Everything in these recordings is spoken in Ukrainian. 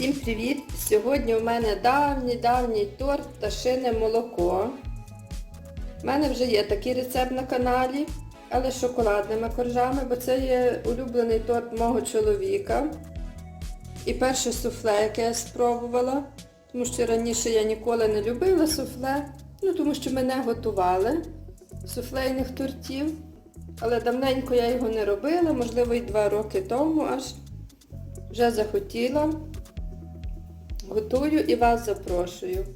Всім привіт! Сьогодні у мене давній-давній торт пташине молоко. У мене вже є такий рецепт на каналі, але з шоколадними коржами, бо це є улюблений торт мого чоловіка. І перше суфле, яке я спробувала, тому що раніше я ніколи не любила суфле, ну тому що ми не готували суфлейних тортів. Але давненько я його не робила, можливо і два роки тому аж вже захотіла. Готую і вас запрошую.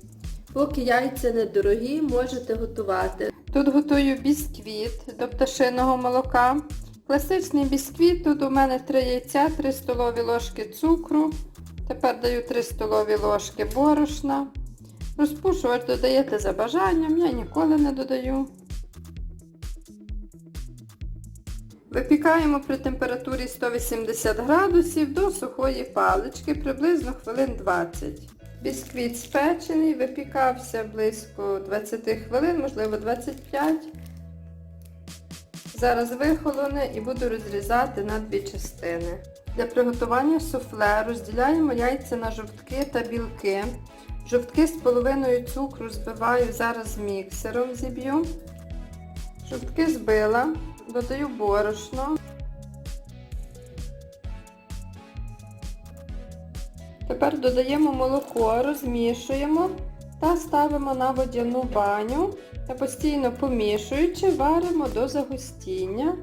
Поки яйця недорогі, можете готувати. Тут готую бісквіт до пташиного молока. Класичний бісквіт, тут у мене 3 яйця, 3 столові ложки цукру. Тепер даю 3 столові ложки борошна. Розпушувач додаєте за бажанням, я ніколи не додаю. Випікаємо при температурі 180 градусів до сухої палички приблизно хвилин 20. Бісквіт спечений, випікався близько 20 хвилин, можливо 25. Зараз вихолоне і буду розрізати на дві частини. Для приготування суфле розділяємо яйця на жовтки та білки. Жовтки з половиною цукру збиваю зараз міксером зіб'ю. Жовтки збила. Додаю борошно. Тепер додаємо молоко, розмішуємо та ставимо на водяну баню та постійно помішуючи, варимо до загустіння.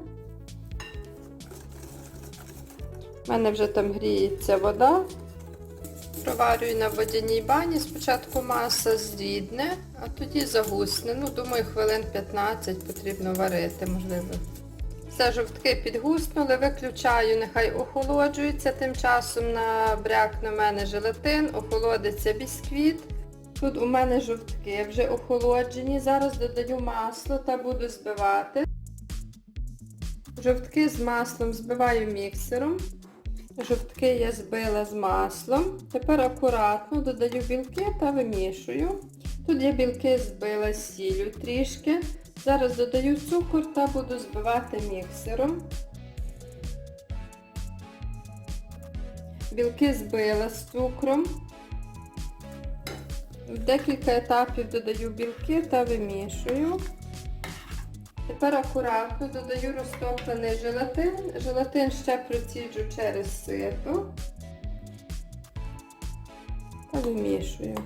У мене вже там гріється вода. Проварюю на водяній бані. Спочатку маса зрідне, а тоді загусне. Ну, думаю, хвилин 15 потрібно варити, можливо. Все, жовтки підгуснули, виключаю, нехай охолоджується. Тим часом набряк на мене желатин, охолодиться бісквіт. Тут у мене жовтки вже охолоджені. Зараз додаю масло та буду збивати. Жовтки з маслом збиваю міксером. Жовтки я збила з маслом. Тепер акуратно додаю білки та вимішую. Тут я білки збила з сіллю трішки. Зараз додаю цукор та буду збивати міксером. Білки збила з цукром. В декілька етапів додаю білки та вимішую. Тепер акуратно додаю розтоплений желатин. Желатин ще проціджу через сито та вимішую.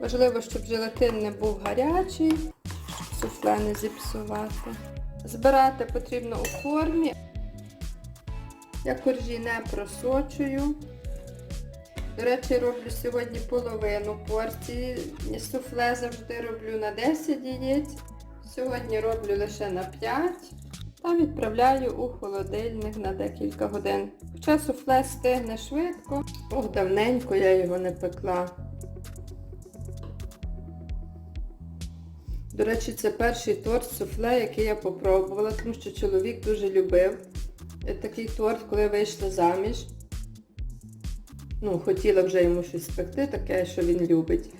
Важливо, щоб желатин не був гарячий, щоб суфле не зіпсувати. Збирати потрібно у формі. Я коржі не просочую. До речі, роблю сьогодні половину порції. Суфле завжди роблю на 10 яєць. Сьогодні роблю лише на 5 та відправляю у холодильник на декілька годин. Хоча суфле стигне швидко, ох, давненько я його не пекла. До речі, це перший торт суфле, який я попробувала, тому що чоловік дуже любив такий торт, коли вийшла заміж. Ну, хотіла вже йому щось спекти, таке, що він любить.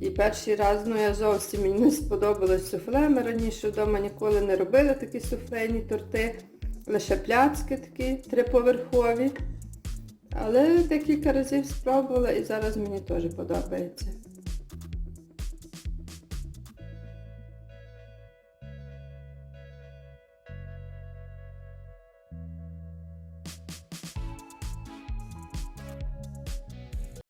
І перший раз, ну я зовсім мені не сподобалось суфле. Ми раніше вдома ніколи не робили такі суфлейні торти. Лише пляцки такі триповерхові. Але декілька разів спробувала і зараз мені теж подобається.